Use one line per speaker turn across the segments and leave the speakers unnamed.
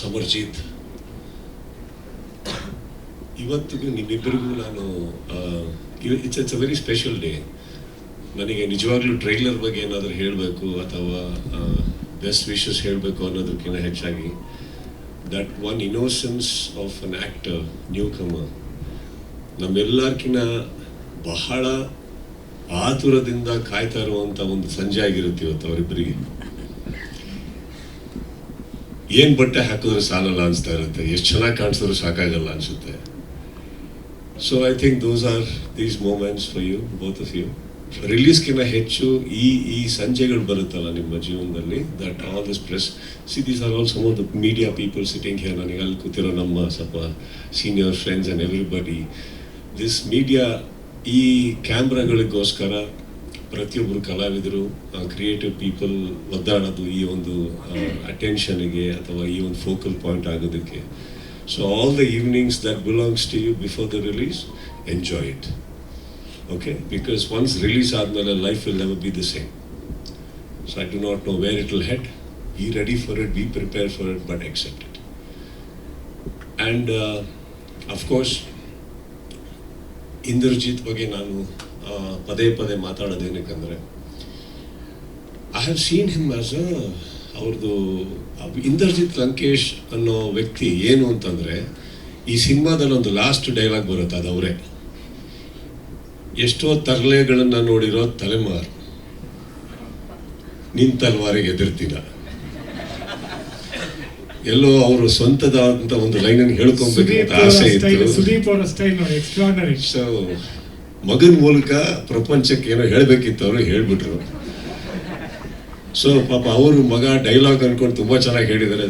ಸಮರ್ಜಿತ್. ಇವತ್ತಿಗೂ ನಿಮ್ಮಿಬ್ಬರಿಗೂ ನಾನು it's it's a very special day ನನಗೆ ನಿಜವಾಗ್ಲೂ ಟ್ರೈಲರ್ ಬಗ್ಗೆ ಏನಾದರೂ ಹೇಳಬೇಕು ಅಥವಾ ಬೆಸ್ಟ್ ವಿಶಸ್ ಹೇಳಬೇಕು ಅನ್ನೋದಕ್ಕಿಂತ ಹೆಚ್ಚಾಗಿ that one innocence of an actor newcomer ನಮ್ಮೆಲ್ಲರ್ಕಿನ್ನ ಬಹಳ ಆತುರದಿಂದ ಕಾಯ್ತಾ ಇರುವಂಥ ಒಂದು ಸಂಜೆ ಆಗಿರುತ್ತೆ ಇವತ್ತು ಅವರಿಬ್ಬರಿಗೆ. ಏನ್ ಬಟ್ಟೆ ಹಾಕಿದ್ರೆ ಸಾಲಲ್ಲ ಅನಿಸ್ತಾ ಇರುತ್ತೆ. ಎಷ್ಟು ಚೆನ್ನಾಗಿ ಕಾಣಿಸಿದ್ರು ಸಾಕಾಗಲ್ಲ ಅನ್ಸುತ್ತೆ. So I think those are these moments for you both of you ರಿಲೀಸ್ಗಿಂತ ಹೆಚ್ಚು ಈ ಈ ಸಂಜೆಗಳು ಬರುತ್ತಲ್ಲ ನಿಮ್ಮ ಜೀವನದಲ್ಲಿ that all this press see these are all some of the media people sitting here ನನಗೆ ಅಲ್ಲಿ ಕೂತಿರೋ ನಮ್ಮ ಸ್ವಲ್ಪ senior friends and everybody this media ಈ ಕ್ಯಾಮ್ರಾಗಳಿಗೋಸ್ಕರ ಪ್ರತಿಯೊಬ್ಬರು ಕಲಾವಿದರು ಕ್ರಿಯೇಟಿವ್ ಪೀಪಲ್ ಒದ್ದಾಡೋದು ಈ ಒಂದು ಅಟೆನ್ಷನ್ಗೆ ಅಥವಾ ಈ ಒಂದು ಫೋಕಲ್ ಪಾಯಿಂಟ್ ಆಗೋದಕ್ಕೆ. So all the evenings that belongs to you before the release enjoy it okay because once release ಆದಮೇಲೆ life will never be the same so I do not know where it will head be ready for it be prepare for it but accept it. And of course Indrajit ಬಗ್ಗೆ ನಾನು ಪದೇ ಪದೇ ಮಾತಾಡೋದೇನಕ್ಕಂದ್ರೆ I have seen him as a ಅವ್ರದ್ದು, ಇಂದ್ರಜಿತ್ ಲಂಕೇಶ್ ಅನ್ನೋ ವ್ಯಕ್ತಿ ಏನು ಅಂತಂದರೆ, ಈ ಸಿನಿಮಾದಲ್ಲಿ ಒಂದು ಲಾಸ್ಟ್ ಡೈಲಾಗ್ ಬರುತ್ತೆ, ಅದು ಅವರೇ. ಎಷ್ಟೋ ತರಲೆಗಳನ್ನು ನೋಡಿರೋ ತಲೆಮಾರು ನಿನ್ ತಲೆಮಾರಿಗೆ ಎಲ್ಲೋ ಅವರು ಸ್ವಂತದಾದಂತ ಒಂದು ಲೈನನ್ನು ಹೇಳ್ಕೊಬೇಕು ಆಸೆ ಇತ್ತು.
ಸುದೀಪ್ ಅವರ ಸ್ಟೈಲ್ ನೋಡಿ ಎಕ್ಸ್ಟ್ರಾರ್ನರಿ
ಸೊ ಮಗನ ಮೂಲಕ ಪ್ರಪಂಚಕ್ಕೆ ಏನೋ ಹೇಳ್ಬೇಕಿತ್ತು ಅವರು ಹೇಳ್ಬಿಟ್ರು. ಸೊ ಪಾಪ ಅವರು ಮಗ ಡೈಲಾಗ್ ಅನ್ಕೊಂಡು ತುಂಬಾ ಚೆನ್ನಾಗಿ ಹೇಳಿದ್ದಾರೆ.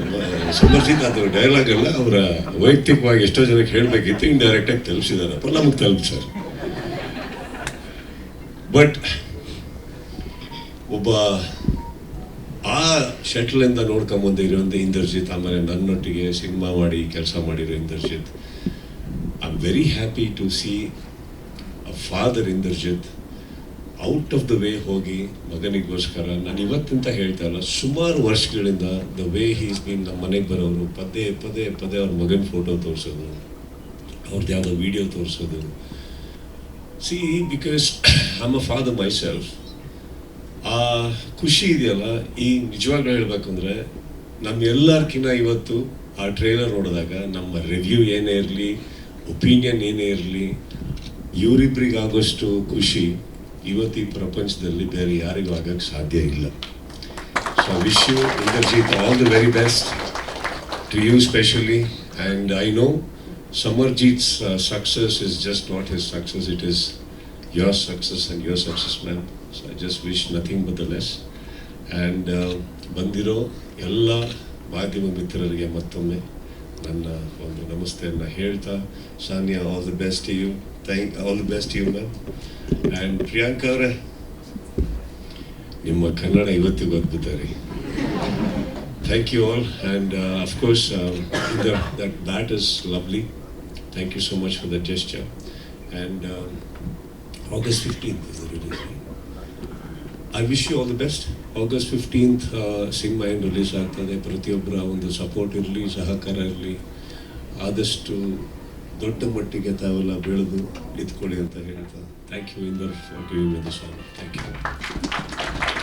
ಸಮರ್ಜಿತ್ ಅದು ಡೈಲಾಗ್ ಅಲ್ಲ ಅವರ ವೈಯಕ್ತಿಕವಾಗಿ ಎಷ್ಟೋ ಜನಕ್ಕೆ ಹೇಳ್ಬೇಕಿತ್ತು ಡೈರೆಕ್ಟ್ ಆಗಿ ತಲುಪಿಸಿದಾರಪ್ಪ ನಮಗೆ ಸರ್. ಬಟ್ ಒಬ್ಬ ಆ ಶಟ್ಲಿಂದ ಇರುವಂಥ ಇಂದರ್ಜಿತ್ ಆಮೇಲೆ ನನ್ನೊಟ್ಟಿಗೆ ಸಿನಿಮಾ ಮಾಡಿ, ಕೆಲಸ ಮಾಡಿರೋ Inderjit. I am very happy to see a father Inderjit out of the way ಹೋಗಿ ಮಗನಿಗೋಸ್ಕರ. ನಾನು ಇವತ್ತಿಂತ ಹೇಳ್ತಾ ಇಲ್ಲ, ಸುಮಾರು ವರ್ಷಗಳಿಂದ ದ ವೇ ಹೀಸ್ ಬೀನ್ ನಮ್ಮ ಮನೆಗೆ ಬರೋರು, ಪದೇ ಪದೇ ಪದೇ ಅವ್ರ ಮಗನ ಫೋಟೋ ತೋರಿಸೋದು ಅವ್ರದ್ದು ಯಾವುದೋ ವಿಡಿಯೋ ತೋರಿಸೋದು. See because am a father myself ಆ ಖುಷಿ ಇದೆಯಲ್ಲ? ಈ ನಿಜವಾಗ್ಲೂ ಹೇಳ್ಬೇಕಂದ್ರೆ ನಮ್ಮ ಎಲ್ಲರ್ಕಿನ್ನ ಇವತ್ತು ಆ ಟ್ರೇಲರ್ ನೋಡಿದಾಗ ನಮ್ಮ ರಿವ್ಯೂ ಏನೇ ಇರಲಿ ಒಪಿನಿಯನ್ ಏನೇ ಇರಲಿ ಇವರಿಬ್ಬರಿಗಾಗೋಷ್ಟು ಖುಷಿ ಇವತ್ತು ಈ ಪ್ರಪಂಚದಲ್ಲಿ ಬೇರೆ ಯಾರಿಗೂ ಆಗಕ್ಕೆ ಸಾಧ್ಯ ಇಲ್ಲ. So wish you Inderjit all the very best to you specially and I know Samarjit's success is just not his success it is is success and your success success, ma'am. So I just wish nothing but the best. And uh, ಬಂದಿರೋ ಎಲ್ಲ ಮಾಧ್ಯಮ ಮಿತ್ರರಿಗೆ ಮತ್ತೊಮ್ಮೆ ನನ್ನ ಒಂದು ನಮಸ್ತೆಯನ್ನು ಹೇಳ್ತಾ Sania all the best you thank all the best you ma'am and Priyanka ಅವರೇ ನಿಮ್ಮ ಕನ್ನಡ ಇವತ್ತಿಗೂ ಅದ್ಭುತ ರೀ Thank you all, and uh, of course, uh, the, that that is lovely. Thank you so much for the gesture. And August 15th is the release. right? I wish you all the best. August 15th, cinema ಏನು release ಆಗ್ತದೆ ಪ್ರತಿಯೊಬ್ಬರ ಒಂದು support ಇರಲಿ ಸಹಕಾರ ಇರಲಿ ಆದಷ್ಟು ದೊಡ್ಡ ಮಟ್ಟಿಗೆ ತಾವೆಲ್ಲ ಬೆಳೆದು ನಿಂತ್ಕೊಳ್ಳಿ ಅಂತ ಹೇಳ್ತಾರೆ thank you Inder for giving me the song thank you